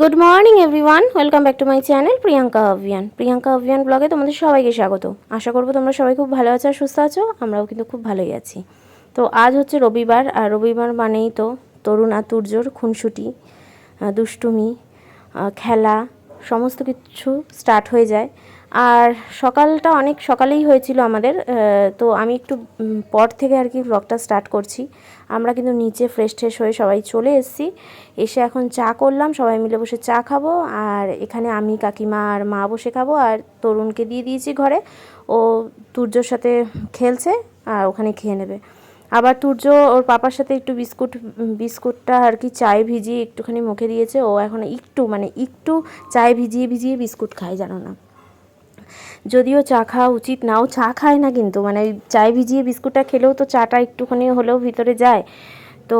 Good morning everyone welcome back to my channel Priyanka Abhiyan Priyanka Abhiyan ব্লগে তোমাদের সবাইকে স্বাগত। আশা করব তোমরা সবাই খুব ভালো আছো আর সুস্থ আছো, আমরাও কিন্তু খুব ভালোই আছি। তো আজ হচ্ছে রবিবার, আর রবিবার মানেই তো তরুণ আর তুর্যর খুনসুটি দুষ্টুমি খেলা, সমস্ত কিছু স্টার্ট হয়ে যায়। আর সকালটা অনেক সকালেই হয়েছিল আমাদের তো আমি একটু পর থেকে আর কি ব্লগটা স্টার্ট করছি। আমরা কিন্তু নিচে ফ্রেশ ট্রেশ হয়ে সবাই চলে এসেছি। এসে এখন চা করলাম, সবাই মিলে বসে চা খাব। আর এখানে আমি, কাকিমা আর মা বসে খাব। আর তরুণকে দিয়ে দিয়েছি ঘরে। ও তুর্যর সাথে খেলছে, আর ওখানে খেয়ে নেবে। আবার তুর্য ওর পাপার সাথে একটু বিস্কুট বিস্কুটটা আর কি চায়ে ভিজিয়ে একটুখানি মুখে দিয়েছে। ও এখন একটু মানে একটু চায়ে ভিজিয়ে ভিজিয়ে বিস্কুট খায়, জানো না। যদিও চা খাওয়া উচিত না ও চা খায় না কিন্তু মানে চায় ভিজিয়ে বিস্কুটটা খেলেও তো চাটা একটুখানি হলেও ভিতরে যায়। তো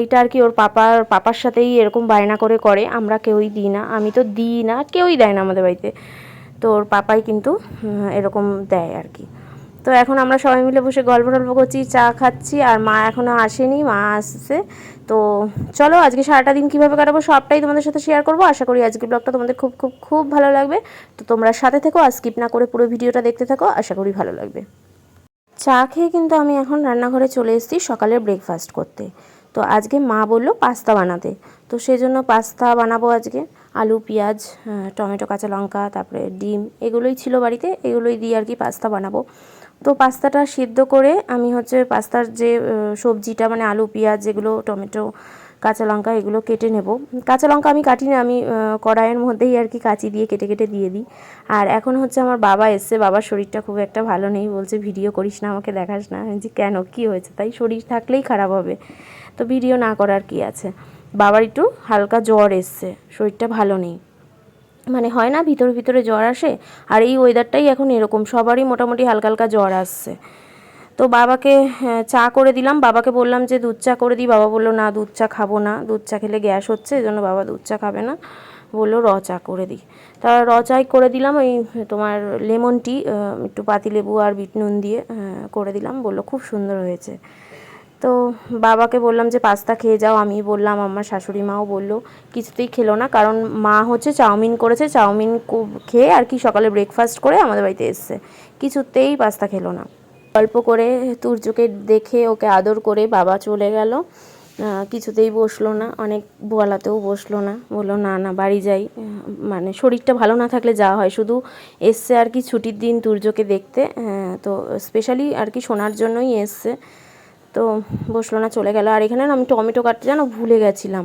এইটা আর কি ওর পাপার পাপার সাথেই এরকম বায়না করে করে, আমরা কেউই দিই না, আমি তো দিই না, কেউই দেয় না আমাদের বাড়িতে। তো ওর পাপাই কিন্তু এরকম দেয় আর কি। তো এখন আমরা সবাই মিলে বসে গল্প টল্প করছি, চা খাচ্ছি, আর মা এখনও আসেনি, মা আসছে। তো চলো আজকে সারাটা দিন কীভাবে কাটাবো সবটাই তোমাদের সাথে শেয়ার করব। আশা করি আজকে ব্লগটা তোমাদের খুব খুব খুব ভালো লাগবে। তো তোমরা সাথে থেকো আর স্কিপ না করে পুরো ভিডিওটা দেখতে থাকো, আশা করি ভালো লাগবে। চা খেয়ে কিন্তু আমি এখন রান্নাঘরে চলে এসেছি সকালের ব্রেকফাস্ট করতে। তো আজকে মা বলল পাস্তা বানাতে। তো সেই জন্য পাস্তা বানাবো আজকে। আলু, পেঁয়াজ টমেটো, কাঁচা লঙ্কা, তারপরে ডিম, এগুলোই ছিল বাড়িতে, এগুলোই দিয়ে আর কি পাস্তা বানাবো। তো পাস্তাটা সিদ্ধ করে আমি হচ্ছে পাস্তার যে সবজিটা মানে আলু, পেঁয়াজ, যেগুলো, টমেটো, কাঁচা লঙ্কা, এগুলো কেটে নেব। কাঁচা লঙ্কা আমি কাটি না আমি কড়াইয়ের মধ্যেই আর কি কাঁচি দিয়ে কেটে কেটে দিয়ে দিই। আর এখন হচ্ছে আমার বাবা এসছে, বাবার শরীরটা খুব একটা ভালো নেই, বলছে, ভিডিও করিস না, আমাকে দেখাস না। বলছি, কেন? কী হয়েছে? তাই শরীর থাকলেই খারাপ হবে। তো ভিডিও না করার কি আছে? বাবার একটু হালকা জ্বর এসছে, শরীরটা ভালো নেই। মানে হয় না ভিতরে ভিতরে জ্বর আসে? আর এই ওয়েদারটাই এখন এরকম সবারই মোটামুটি হালকা হালকা জ্বর আসছে। তো বাবাকে হ্যাঁ, চা করে দিলাম। বাবাকে বললাম যে দুধ চা করে দিই। বাবা বলল না দুধ চা খাব না। দুধ চা খেলে গ্যাস হচ্ছে এই জন্য বাবা দুধ চা খাবে না। বলল র চা করে দিই। তা র চাই করে দিলাম ওই তোমার লেমন টি একটু পাতিলেবু আর বিট নুন দিয়ে করে দিলাম। বলল খুব সুন্দর হয়েছে। তো বাবাকে বললাম যে, পাস্তা খেয়ে যাও। আমি বললাম, আমার শাশুড়ি মাও বলল, কিছুতেই খেলো না, কারণ মা হচ্ছে চাউমিন করেছে, চাউমিন খেয়ে আর কি সকালে ব্রেকফাস্ট করে আমাদের বাড়িতে এসছে। কিছুতেই পাস্তা খেলো না। গল্প করে তুর্যকে দেখে ওকে আদর করে বাবা চলে গেল। কিছুতেই বসল না, অনেক বলাতেও বসল না, বলল, না না, বাড়ি যাই। মানে শরীরটা ভালো না থাকলে যাওয়া হয়, শুধু এসছে আর কি ছুটির দিন তুর্যকে দেখতে। তো স্পেশালি আর কি শোনার জন্যই এসছে। তো বসল না, চলে গেল। আর এখানে আমি টমেটো কাটতে যেন ভুলে গেছিলাম।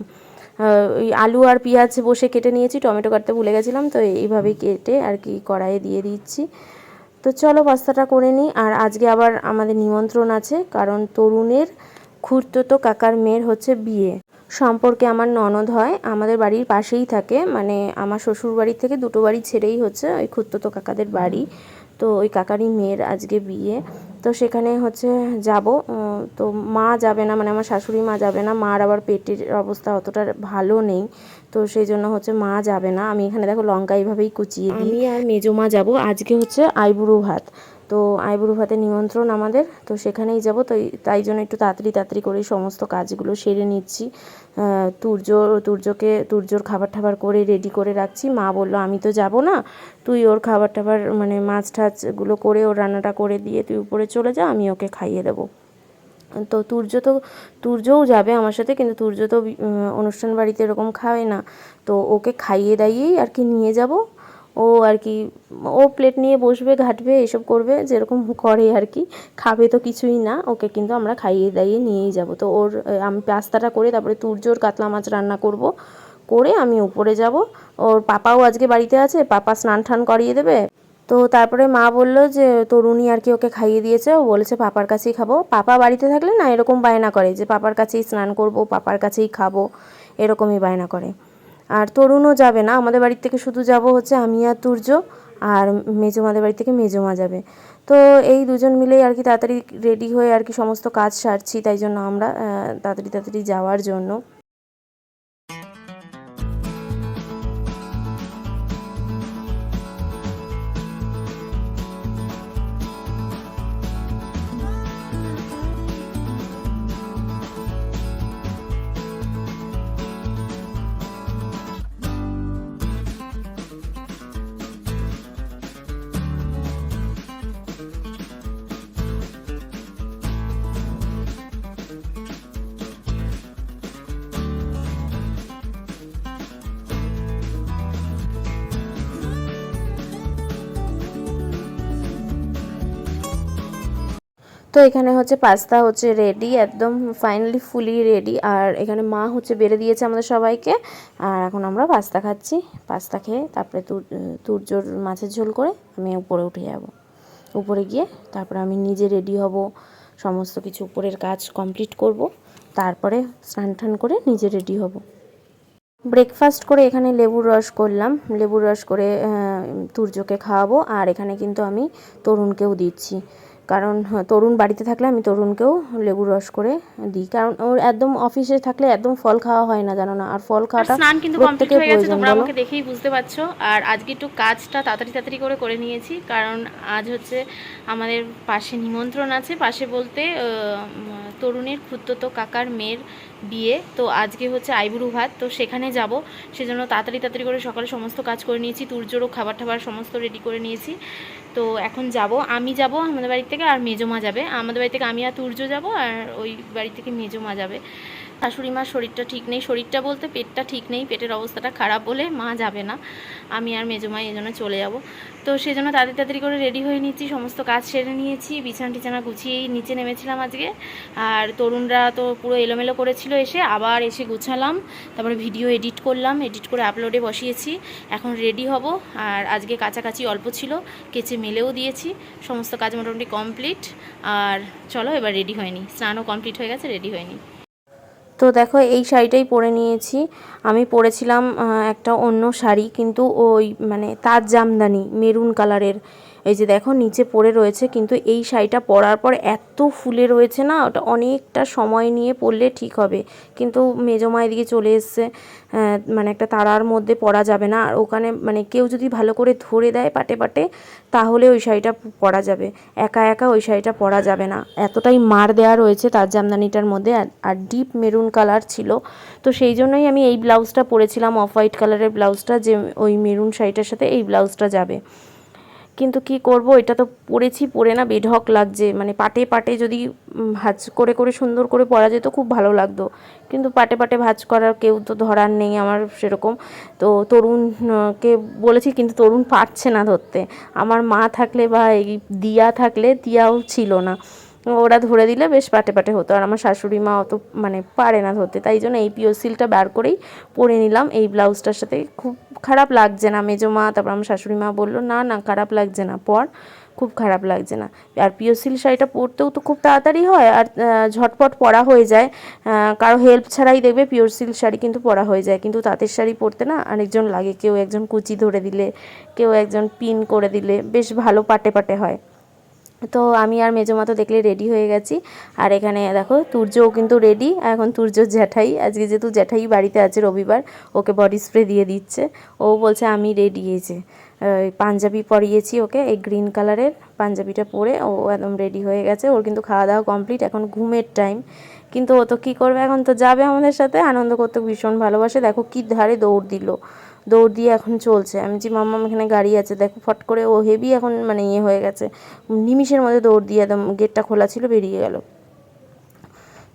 ওই আলু আর পেঁয়াজ বসে কেটে নিয়েছি, টমেটো কাটতে ভুলে গেছিলাম, তো এইভাবেই কেটে আর কি কড়াইয়ে দিয়ে দিচ্ছি। তো চলো পাস্তাটা করে নিই। আর আজকে আবার আমাদের নিমন্ত্রণ আছে, কারণ তরুণের খুঁড়তো কাকার মেয়ের হচ্ছে বিয়ে। সম্পর্কে আমার ননদ হয়, আমাদের বাড়ির পাশেই থাকে মানে আমার শ্বশুর বাড়ি থেকে দুটো বাড়ি ছেড়েই হচ্ছে ওই খুঁড়তো কাকাদের বাড়ি। তো ওই কাকারই মেয়ের আজকে বিয়ে। তো সেখানে হচ্ছে যাব। তো মা যাবে না মানে আমার শাশুড়ি মা যাবে না। মার আবার পেটের অবস্থা অতটা ভালো নেই। তো সেই জন্য হচ্ছে মা যাবে না। আমি এখানে দেখো লঙ্কা এইভাবেই কুচিয়ে দিই। আমি আর মেজো মা যাব। আজকে হচ্ছে আইবুড়ো ভাত। তো আইবুড়ো ভাতে নিমন্ত্রণ আমাদের। তো সেখানেই যাব। তো এই- তাই জন্য একটু তাড়াতাড়ি তাড়াতাড়ি করে সমস্ত কাজগুলো সেরে নিচ্ছি। তুর্য, তুর্যকে, তুর্যর খাবার টাবার করে রেডি করে রাখছি। মা বলল, আমি তো যাব না। তুই ওর খাবার টাবার মানে মাছ টাছগুলো করে, ওর রান্নাটা করে দিয়ে তুই উপরে চলে যা, আমি ওকে খাইয়ে দেবো। তো তুর্য তো, তুর্যও যাবে আমার সাথে, কিন্তু তুর্য তো অনুষ্ঠান বাড়িতে এরকম খায় না। তো ওকে খাইয়ে দাইয়েই আর কি নিয়ে যাব। ও আর কি, ও প্লেট নিয়ে বসবে, ঘাটবে, এসব করবে, যেরকম করে আর কি। খাবে তো কিছুই না, ওকে কিন্তু আমরা খাইয়ে দাইয়ে নিয়েই যাব। তো ওর আমি পাস্তাটা করে তারপরে তুর্যর কাতলা মাছ রান্না করব। করে আমি উপরে যাব। ওর পাপাও আজকে বাড়িতে আছে, পাপা স্নান টান করিয়ে দেবে। তো তারপরে মা বলল যে, তরুণী আর কি ওকে খাইয়ে দিয়েছে। ও বলেছে, পাপার কাছেই খাব। পাপা বাড়িতে থাকলে না, এরকম বায়না করে যে, পাপার কাছেই স্নান করব, পাপার কাছেই খাব। এরকমই বায়না করে। আর তরুণও যাবে না। আমাদের বাড়ির থেকে শুধু যাব হচ্ছে আমি আর তুর্য আর মেজোমাদের বাড়ি থেকে মেজোমা যাবে। তো এই দুজন মিলেই আর কি তাড়াতাড়ি রেডি হয়ে আর কি সমস্ত কাজ সারছি, তাই জন্য আমরা তাড়াতাড়ি তাড়াতাড়ি যাওয়ার জন্য। তো এখানে হচ্ছে পাস্তা হচ্ছে রেডি একদম ফাইনালি ফুলি রেডি আর এখানে মা হচ্ছে বেড়ে দিয়েছে আমাদের সবাইকে। আর এখন আমরা পাস্তা খাচ্ছি। পাস্তা খেয়ে তারপরে তুর, তুরজোর মাছের ঝোল করে আমি উপরে উঠে যাব। উপরে গিয়ে তারপরে আমি নিজে রেডি হব, সমস্ত কিছু উপরের কাজ কমপ্লিট করব, তারপরে স্নান টান করে নিজে রেডি হব। ব্রেকফাস্ট করে এখানে লেবুর রস করলাম। লেবুর রস করে তুর্যকে খাওয়াবো। আর এখানে কিন্তু আমি তরুণকেও দিচ্ছি। কারণ হ্যাঁ, তরুণ বাড়িতে থাকলে আমি তরুণকেও লেবুর রস করে দিই। কারণ ওর একদম অফিসে থাকলে একদম ফল খাওয়া হয় না জানো না? আর ফল খাওয়াটা স্নান কিন্তু কমপ্লিট হয়ে গেছে তোমরা আমাকে দেখেই বুঝতে পারছ। আর আজকে একটু কাজটা তাড়াতাড়ি তাড়াতাড়ি করে করে নিয়েছি কারণ আজ হচ্ছে আমাদের পাশে নিমন্ত্রণ আছে। পাশে বলতে তরুণের খুদ্দতো কাকার মেয়ের বিয়ে। তো আজকে হচ্ছে আইবুড়ু ভাত তো সেখানে যাব। সেজন্য তাড়াতাড়ি তাড়াতাড়ি করে সকালে সমস্ত কাজ করে নিয়েছি তুর্জোরও খাবার টাবার সমস্ত রেডি করে নিয়েছি। তো এখন যাব, আমি যাব আমাদের বাড়ি থেকে আর মেজো মা যাবে। আমাদের বাড়ি থেকে আমি আর তুর্য যাব আর ওই বাড়ি থেকে মেজো মা যাবে। শাশুড়ি মার শরীরটা ঠিক নেই। শরীরটা বলতে পেটটা ঠিক নেই, পেটের অবস্থাটা খারাপ বলে মা যাবে না। আমি আর মেজমা এই জন্য চলে যাব। তো সেই জন্য তাড়াতাড়ি তাড়াতাড়ি করে রেডি হয়ে নিচ্ছি, সমস্ত কাজ সেরে নিয়েছি, বিছানা টিছানা গুছিয়েই নিচে নেমেছিলাম আজকে। আর তরুণরা তো পুরো এলোমেলো করেছিল এসে, আবার এসে গুছালাম, তারপরে ভিডিও এডিট করলাম, এডিট করে আপলোডে বসিয়েছি। এখন রেডি হব, আর আজকে কাছাকাছি অল্প ছিল, কেচে মেলেও দিয়েছি, সমস্ত কাজ মোটামুটি কমপ্লিট। আর চলো এবার রেডি হয়নি স্নানও কমপ্লিট হয়ে গেছে, রেডি হয়নি তো দেখো, এই শাড়িটাই পরে নিয়েছি। আমি পরেছিলাম একটা অন্য শাড়ি, কিন্তু ওই মানে তাজ জামদানি, মেরুন কালারের। এই যে দেখো নিচে পরে রয়েছে কিন্তু এই শাড়িটা পরার পর এত ফুলে রয়েছে না ওটা অনেকটা সময় নিয়ে পরলে ঠিক হবে। কিন্তু মেজমা এদিকে চলে এসছে আহ, মানে একটা তারার মধ্যে পরা যাবে না। আর ওখানে মানে কেউ যদি ভালো করে ধরে দেয় পাটে পাটে তাহলে ওই শাড়িটা পরা যাবে। একা একা ওই শাড়িটা পরা যাবে না। এতটাই মার দেওয়া রয়েছে তার জামদানিটার মধ্যে আর ডিপ মেরুন কালার ছিল। তো সেই জন্যই আমি এই ব্লাউজটা পরেছিলাম অফ হোয়াইট কালারের ব্লাউজটা যে ওই মেরুন শাড়িটার সাথে এই ব্লাউজটা যাবে। কিন্তু কি করব? এটা তো পড়েছি পরে না, বেঢক লাগছে। মানে পাটে পাটে যদি ভাজ করে করে, সুন্দর করে পরা যেত, খুব ভালো লাগতো। কিন্তু পাটে পাটে ভাজ করার কেউ তো ধরার নেই আমার সেরকম। তো তরুণকে বলেছি, কিন্তু তরুণ পারছে না ধরতে। আমার মা থাকলে বা এই দিয়া থাকলে, দিয়াও ছিল না। ওরা ধরে দিলে বেশ পাটে পাটে হতো। আর আমার শাশুড়ি মা অত মানে পারে না ধরতে, তাই জন্য এই পিও সিলটা বার করেই পরে নিলাম। এই ব্লাউজটার সাথে খুব খারাপ লাগছে না মেজো মা, তারপর আমার শাশুড়ি মা বলল, না না, খারাপ লাগছে না, পর, খুব খারাপ লাগছে না। আর পিও সিল শাড়িটা পরতেও তো খুব তাড়াতাড়ি হয়, আর ঝটপট পরা হয়ে যায়। কারও হেল্প ছাড়াই দেখবে পিওর সিল্ক শাড়ি কিন্তু পরা হয়ে যায়, কিন্তু তাঁতের শাড়ি পরতে না আরেকজন লাগে, কেউ একজন কুচি ধরে দিলে, কেউ একজন পিন করে দিলে, বেশ ভালো পাটে পাটে হয়। তো আমি আর মেজমা তো দেখলে রেডি হয়ে গেছি। আর এখানে দেখো, তুর্যও কিন্তু রেডি এখন তুর্যর জ্যাঠাই, আজকে যেহেতু জ্যাঠাই বাড়িতে আছে রবিবার, ওকে বডি স্প্রে দিয়ে দিচ্ছে। ও বলছে, আমি রেডি হয়েছে পাঞ্জাবি পরিয়েছি ওকে, এই গ্রিন কালারের পাঞ্জাবিটা পরে ও একদম রেডি হয়ে গেছে। ওর কিন্তু খাওয়া দাওয়া কমপ্লিট এখন ঘুমের টাইম কিন্তু ও তো কী করবে, এখন তো যাবে আমাদের সাথে, আনন্দ করতে ভীষণ ভালোবাসে। দেখো কী ধারে দৌড় দিল। দৌড় দিয়ে এখন চলছে। আমি যে মাম্মাম এখানে গাড়ি আছে। দেখো, ফট করে ও হেভি এখন মানে ইয়ে হয়ে গেছে। নিমিষের মধ্যে দৌড় দিয়ে একদম গেটটা খোলা ছিল, বেরিয়ে গেল।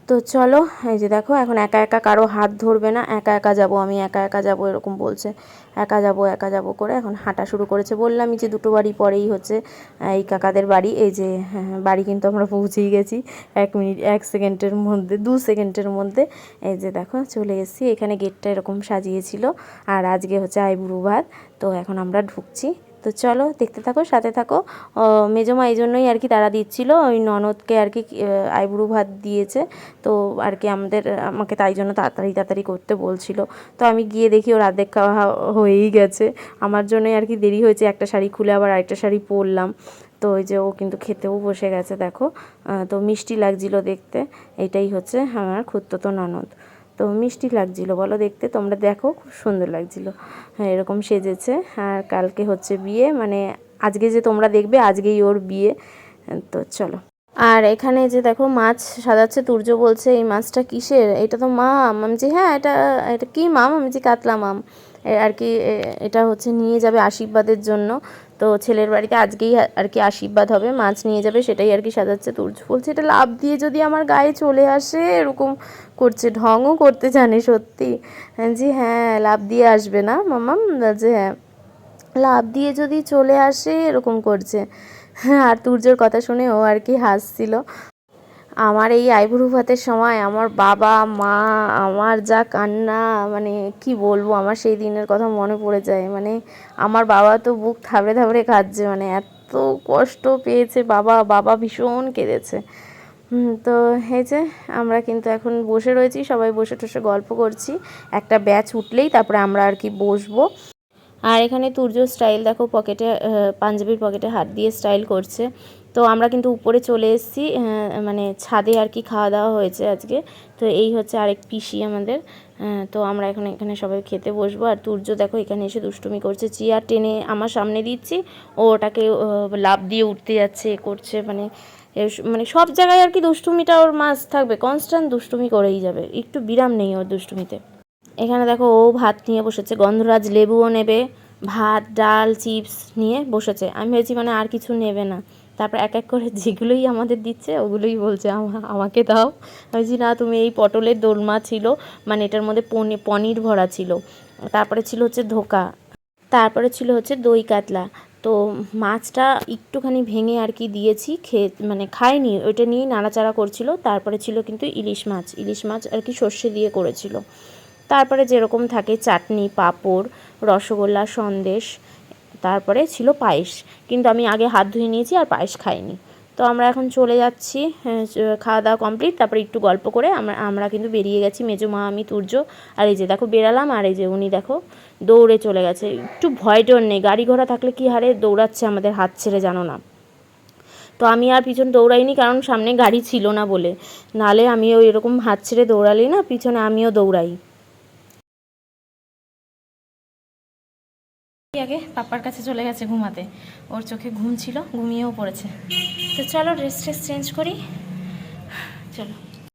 তো চলো এই যে দেখো এখন একা একা কারও হাত ধরবে না। একা একা যাব আমি একা একা যাব এরকম বলছে। একা যাব একা যাব করে এখন হাঁটা শুরু করেছে। বললামই যে দুটো বাড়ি পরেই হচ্ছে এই কাকাদের বাড়ি। এই যে হ্যাঁ, বাড়ি কিন্তু আমরা পৌঁছেই গেছি এক মিনিট এক সেকেন্ডের মধ্যে দু সেকেন্ডের মধ্যে। এই যে দেখো চলে এসেছি। এখানে গেটটা এরকম সাজিয়েছিল। আর আজকে হচ্ছে আইবুড়ো ভাত। তো এখন আমরা ঢুকছি। তো চলো দেখতে থাকো, সাথে থাকো। মেজমা এই জন্যই আর কি তারা দিচ্ছিল, ওই ননদকে আর কি আইবুড়ো ভাত দিয়েছে। তো আর কি আমাদের, আমাকে তাই জন্য তাড়াতাড়ি তাড়াতাড়ি করতে বলছিল। তো আমি গিয়ে দেখি ওর অর্ধেক খাওয়া হয়েই গেছে। আমার জন্যই আর কি দেরি হয়েছে, একটা শাড়ি খুলে আবার আরেকটা শাড়ি পরলাম। তো ওই যে ও কিন্তু খেতেও বসে গেছে, দেখো। তো মিষ্টি লাগছিল দেখতে। এটাই হচ্ছে আমার খুত্ততো ননদ। তো মিষ্টি লাগছিল, বলো দেখতে, তোমরা দেখো, খুব সুন্দর লাগছিল। হ্যাঁ এরকম সেজেছে। আর কালকে হচ্ছে বিয়ে মানে আজকে যে তোমরা দেখবে, আজকেই ওর বিয়ে। তো চলো। আর এখানে যে দেখো, মাছ সাজাচ্ছে, তুর্য বলছে, এই মাছটা কিসের? এটা তো মাম আমি যে হ্যাঁ এটা এটা কী মাম? আমি যে কাতলা মাম। আর কি এটা হচ্ছে নিয়ে যাবে আশীর্বাদের জন্য। তো ছেলের বাড়িতে আজকেই আর কি আশীর্বাদ হবে মাছ নিয়ে যাবে সেটাই আর কি সাজাচ্ছে তুর্য বলছে এটা লাভ দিয়ে যদি আমার গায়ে চলে আসে এরকম করছে ঢংও করতে জানে সত্যি। হ্যাঁ, জি হ্যাঁ লাভ দিয়ে আসবে না মামাম? যে হ্যাঁ। লাভ দিয়ে যদি চলে আসে এরকম করছে। হ্যাঁ আর তুর্যর কথা শুনে ও আর কি হাসছিল। আমার এই আইবুড়ো ভাতের সময় আমার বাবা, মা, আমার যা কান্না মানে কি বলব, আমার সেই দিনের কথা মনে পড়ে যায়। মানে আমার বাবা তো বুক থাবড়ে থাবড়ে কাঁদছে মানে এত কষ্ট পেয়েছে বাবা বাবা ভীষণ কেঁদেছে। তো এই যে আমরা কিন্তু এখন বসে রয়েছি, সবাই বসে টসে গল্প করছি। একটা ব্যাচ উঠলেই তারপরে আমরা আর কি বসবো। আর এখানে তুর্য স্টাইল দেখো পকেটে পাঞ্জাবির পকেটে হাত দিয়ে স্টাইল করছে। তো আমরা কিন্তু উপরে চলে এসেছি মানে ছাদে আর কি খাওয়া দাওয়া হয়েছে আজকে। তো এই হচ্ছে আরেক পিসি আমাদের তো আমরা এখন এখানে সবাই খেতে বসবো। আর তুর্য দেখো এখানে এসে দুষ্টুমি করছে, চেয়ার টেনে আমার সামনে দিচ্ছি। ও ওটাকে লাফ দিয়ে উঠতে যাচ্ছে করছে মানে মানে সব জায়গায় আর কি দুষ্টুমিটা ওর মাছ থাকবে। কনস্ট্যান্ট দুষ্টুমি করেই যাবে, একটু বিরাম নেই ওর দুষ্টুমিতে। এখানে দেখো ও ভাত নিয়ে বসেছে, গন্ধরাজ লেবুও নেবে, ভাত, ডাল, চিপস নিয়ে বসেছে। আমি ভেবেছি মানে আর কিছু নেবে না। তারপর এক এক করে যেগুলোই আমাদের দিচ্ছে, ওগুলোই বলছে, আমা- আমাকে দাও। বলছি, না, তুমি এই পটলের দোলমা ছিল মানে এটার মধ্যে পনি- পনির ভরা ছিল। তারপরে ছিল হচ্ছে ধোকা, তারপরে ছিল হচ্ছে দই কাতলা। তো মাছটা একটুখানি ভেঙে আর কি দিয়েছি খেয়ে মানে খায়নি ওইটা নিয়েই নাড়াচাড়া করছিল। তারপরে ছিল কিন্তু ইলিশ মাছ ইলিশ মাছ আর কি সর্ষে দিয়ে করেছিল। তারপরে যেরকম থাকে চাটনি, পাঁপড়, রসগোল্লা, সন্দেশ তারপরে ছিল পায়েস। কিন্তু আমি আগে হাত ধুয়ে নিয়েছি আর পায়েস খাইনি। তো আমরা এখন চলে যাচ্ছি হ্যাঁ, খাওয়া দাওয়া কমপ্লিট তারপরে একটু গল্প করে আমরা আমরা কিন্তু বেরিয়ে গেছি মেজো মা আমি তুর্য। আর এই যে দেখো বেরালাম আর এই যে উনি দেখো দৌড়ে চলে গেছে। একটু ভয় টর নেই গাড়ি ঘোড়া থাকলে কি হারে দৌড়াচ্ছে আমাদের হাত ছেড়ে জানো না। তো আমি আর পিছন দৌড়াইনি কারণ সামনে গাড়ি ছিল না বলে। নালে আমি ওই এরকম হাত ছেড়ে দৌড়ালি না পিছনে আমিও দৌড়াই। আগে পাপার কাছে চলে গেছে ঘুমাতে। ওর চোখে ঘুম ছিল, ঘুমিয়েও পড়েছে। তো চলো ড্রেস ট্রেস চেঞ্জ করি। চলো।